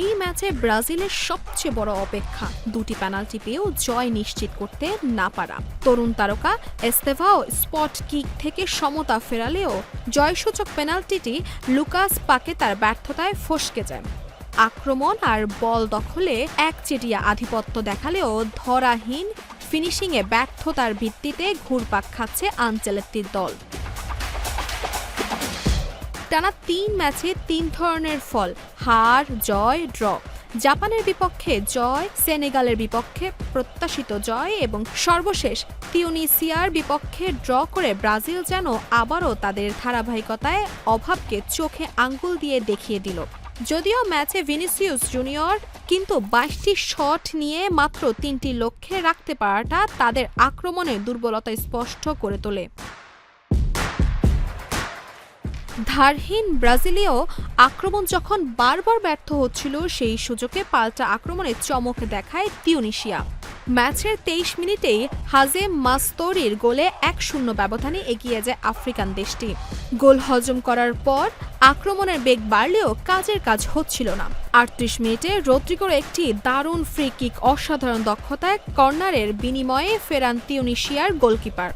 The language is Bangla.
এই ম্যাচে ব্রাজিলের সবচেয়ে বড় অপেক্ষা। দুটি পেনাল্টি পেয়েও জয় নিশ্চিত করতে না পারা। তরুণ তারকা এস্তেভাও স্পট কিক থেকে সমতা ফেরালেও জয়সূচক পেনাল্টিটি লুকাস পাকে তার ব্যর্থতায় ফসকে যায়। আক্রমণ আর বল দখলে একচেটিয়া আধিপত্য দেখালেও ধরাহীন ফিনিশিংয়ে ব্যর্থতার ভিত্তিতে ঘুরপাক খাচ্ছে আঞ্চেলেত্তির দল। টানা তিন ম্যাচে তিন ধরনের ফল, হার, জয়, ড্র। জাপানের বিপক্ষে জয়, সেনেগালের বিপক্ষে প্রত্যাশিত জয় এবং সর্বশেষ তিউনিসিয়ার বিপক্ষে ড্র করে ব্রাজিল যেন আবারও তাদের ধারাবাহিকতায় অভাবকে চোখে আঙ্গুল দিয়ে দেখিয়ে দিল। যদিও ম্যাচে ভিনিসিউস জুনিয়র, কিন্তু বাইশটি শট নিয়ে মাত্র তিনটি লক্ষ্যে রাখতে পারাটা তাদের আক্রমণে দুর্বলতা স্পষ্ট করে তোলে। ধারহীন ব্রাজিলীয় আক্রমণ যখন বারবার ব্যর্থ হচ্ছিল, সেই সুযোগে পাল্টা আক্রমণে চমক দেখায় তিউনিশিয়া। ম্যাচের তেইশ মিনিটেই হাজেম মাস্তরির গোলে এক শূন্য ব্যবধানে এগিয়ে যায় আফ্রিকান দেশটি। গোল হজম করার পর আক্রমণের বেগ বাড়লেও কাজের কাজ হচ্ছিল না। আটত্রিশ মিনিটে রদ্রিগোর একটি দারুণ ফ্রি কিক অসাধারণ দক্ষতায় কর্নারের বিনিময়ে ফেরান তিউনিশিয়ার গোলকিপার।